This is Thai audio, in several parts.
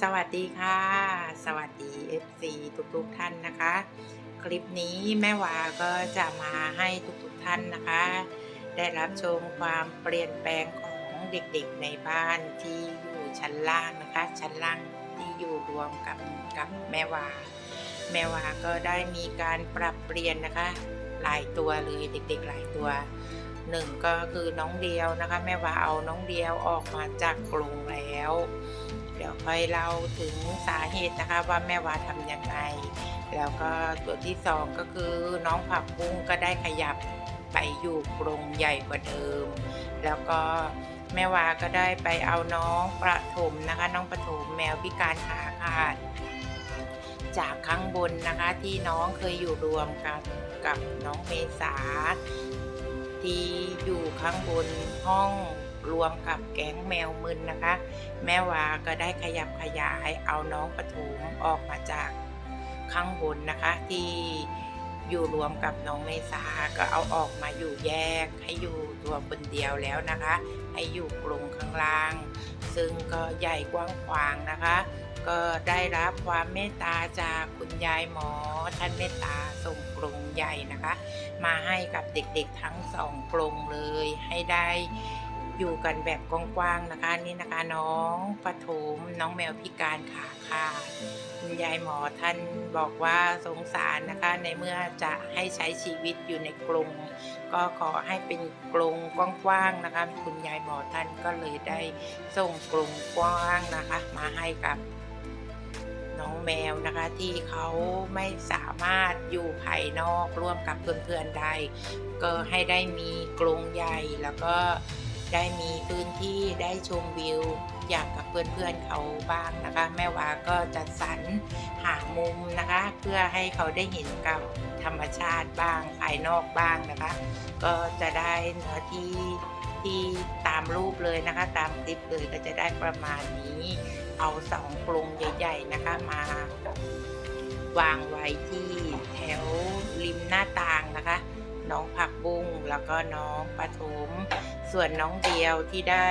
สวัสดีค่ะ สวัสดี FC ทุกๆท่านนะคะ คลิปนี้แม่วาก็จะมาให้ทุกๆท่านนะคะ ได้รับชมความเปลี่ยนแปลงของเด็กๆในบ้านที่อยู่ชั้นล่างนะคะ ชั้นล่างที่อยู่รวมกับกับแม่วา แม่วาก็ได้มีการปรับเปลี่ยนนะคะ หลายตัวเลยเด็กๆหลายตัวหนึ่งก็คือน้องเดียวนะคะ แม่วาเอาน้องเดียวออกมาจากกรงแล้ว เดี๋ยวค่อยเล่าถึงสาเหตุนะคะว่าแม่วาทำยังไง แล้วก็ตัวที่สองก็คือน้องผักบุ้งก็ได้ขยับไปอยู่กรงใหญ่กว่าเดิม แล้วก็แม่วาก็ได้ไปเอาน้องประถมนะคะ น้องประถมแมวพิการขาขาดจากข้างบนนะคะที่น้องเคยอยู่รวมกันกับน้องเมษาที่อยู่ข้างบนห้อง รวมกับแก๊งแมวมึนนะคะ แม่วาก็ได้ขยับขยายเอาน้องปฐมออกมาจากข้างบนนะคะที่อยู่รวมกับน้องเมษาก็เอาออกมาอยู่แยก ให้อยู่ตัวคนเดียวแล้วนะคะ ให้อยู่กรงข้างล่าง ซึ่งก็ใหญ่กว้างขวางนะคะ ก็ได้รับความเมตตาจากคุณยายหมอ ท่านเมตตาส่งกรงใหญ่นะคะ มาให้กับเด็กๆทั้งสองกรงเลยให้ได้ อยู่กันแบบกว้างๆนะคะนี่นะคะน้องปฐมน้องแมวพิการขาขาดคุณยายหมอท่านบอกว่าสงสารนะคะ ในเมื่อจะให้ใช้ชีวิตอยู่ในกรงก็ขอให้เป็นกรงกว้างๆนะคะ คุณยายหมอท่านก็เลยได้ส่งกรงกว้างนะคะ มาให้กับน้องแมวนะคะที่เขาไม่สามารถอยู่ภายนอกร่วมกับเพื่อนๆได้ ก็ให้ได้มีกรงใหญ่แล้วก็ ได้มีพื้นที่ได้ชมวิว อยากกับเพื่อนๆเขาบ้างนะคะ แม่วาก็จัดสรรหามุมนะคะ เพื่อให้เขาได้เห็นกับธรรมชาติบ้างภายนอกบ้างนะคะ ก็จะได้เนื้อที่ที่ตามรูปเลยนะคะ ตามคลิปเลยก็จะได้ประมาณนี้ เอาสองกรงใหญ่ ๆนะคะมาวางไว้ที่แถวริมหน้าต่างนะคะ น้องผักบุ้งแล้วก็น้องปฐมส่วนน้องเดียวที่ได้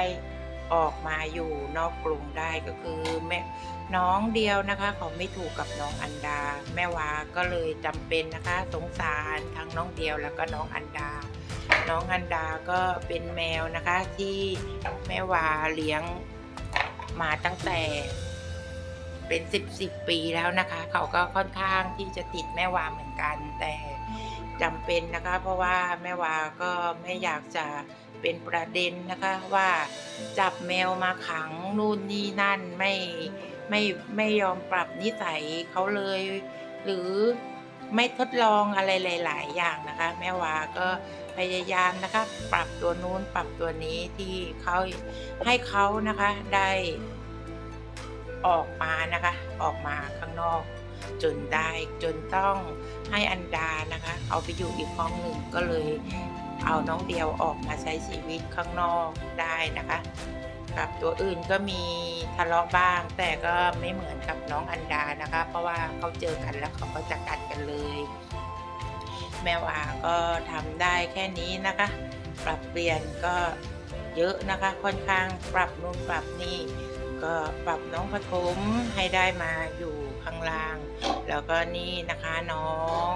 ออกมาอยู่นอกกรงได้ก็คือแม่น้องเดียวนะคะ เขาไม่ถูกกับน้องอันดา แม่วาก็เลยจำเป็นนะคะ สงสารทั้งน้องเดียวแล้วก็น้องอันดา น้องอันดาก็เป็นแมวนะคะที่แม่วาเลี้ยงมาตั้งแต่ เป็นสิบสิบปีแล้วนะคะ เขาก็ค่อนข้างที่จะติดแม่วาเหมือนกัน แต่จำเป็นนะคะ เพราะว่าแม่วาก็ไม่อยากจะเป็นประเด็นนะคะว่าจับแมวมาขังนู่นนี่นั่นไม่ไม่ไม่ยอมปรับนิสัยเขาเลย หรือไม่ทดลองอะไรหลาย ๆ อย่างนะคะ แม่วาก็พยายามนะคะ ปรับตัวนู้นปรับตัวนี้ที่เขาให้เขานะคะได้ ออกมานะคะ ออกมาข้างนอก จนได้จนต้องให้อันดานะคะ เอาไปอยู่อีกห้องหนึ่งก็เลยเอาน้องเดียวออกมาใช้ชีวิตข้างนอกได้นะคะกับตัวอื่นก็มีทะเลาะบ้าง แต่ก็ไม่เหมือนกับน้องอันดานะคะ เพราะว่าเขาเจอกันแล้วเขาก็จะกัดกันเลย แม่วาก็ทำได้แค่นี้นะคะ ปรับเปลี่ยนก็เยอะนะคะ ค่อนข้างปรับนู่นปรับนี่ ก็ปรับน้องปฐมให้ได้มาอยู่ข้างล่าง แล้วก็นี่นะคะน้อง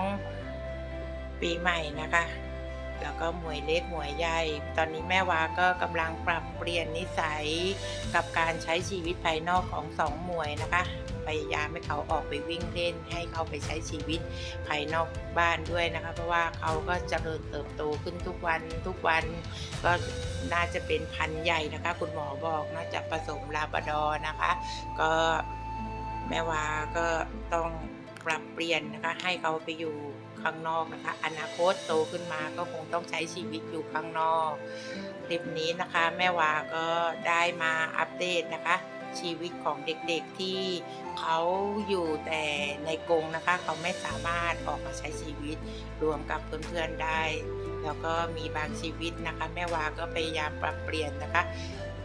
ปีใหม่นะคะ แล้วก็มวยเล็กมวยใหญ่ ตอนนี้แม่วาก็กำลังปรับเปลี่ยนนิสัยกับการใช้ชีวิตภายนอกของสองมวยนะคะ พยายามให้เขาออกไปวิ่งเล่น ให้เขาไปใช้ชีวิตภายนอกบ้านด้วยนะคะ เพราะว่าเขาก็เจริญเติบโตขึ้นทุกวันทุกวันก็น่าจะเป็นพันธุ์ใหญ่นะคะ คุณหมอบอกน่าจะผสมลาบดอนะคะ ก็แม่วาก็ต้องปรับเปลี่ยนนะคะให้เขาไปอยู่ ข้างนอกนะคะ อนาคตโตขึ้นมาก็คงต้องใช้ชีวิตอยู่ข้างนอก คลิปนี้นะคะ แม่วาก็ได้มาอัปเดตนะคะ ชีวิตของเด็กๆที่เขาอยู่แต่ในกรงนะคะ เขาไม่สามารถออกมาใช้ชีวิตรวมกับเพื่อนๆได้ แล้วก็มีบางชีวิตนะคะ แม่วาก็พยายามปรับเปลี่ยนนะคะ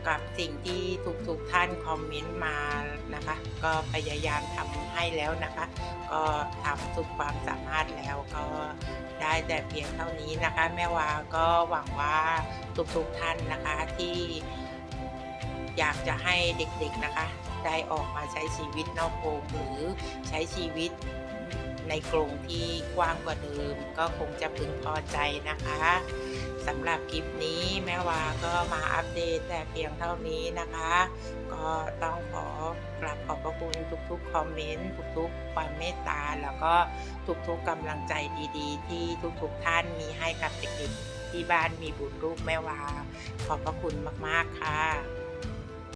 กับสิ่งที่ทุกๆท่านคอมเมนต์มานะคะ ก็พยายามทำให้แล้วนะคะ ก็ทำสุดความสามารถแล้วก็ได้แต่เพียงเท่านี้นะคะ แม่วาก็หวังว่าทุกๆท่านนะคะที่อยากจะให้เด็กๆนะคะ ได้ออกมาใช้ชีวิตนอกกรงหรือใช้ชีวิตในกรงที่กว้างกว่าเดิม ก็คงจะพึงพอใจนะคะ สำหรับคลิปนี้แม่วาก็มาอัปเดตแต่เพียงเท่านี้นะคะ ก็ต้องขอกราบขอบพระคุณทุกๆคอมเมนต์ทุกๆ ความเมตตา แล้วก็ทุกๆกำลังใจดีๆ ที่ทุกๆท่านมีให้กับเด็กๆที่บ้านมีบุตรลูกแม่วา ขอบพระคุณมากๆค่ะ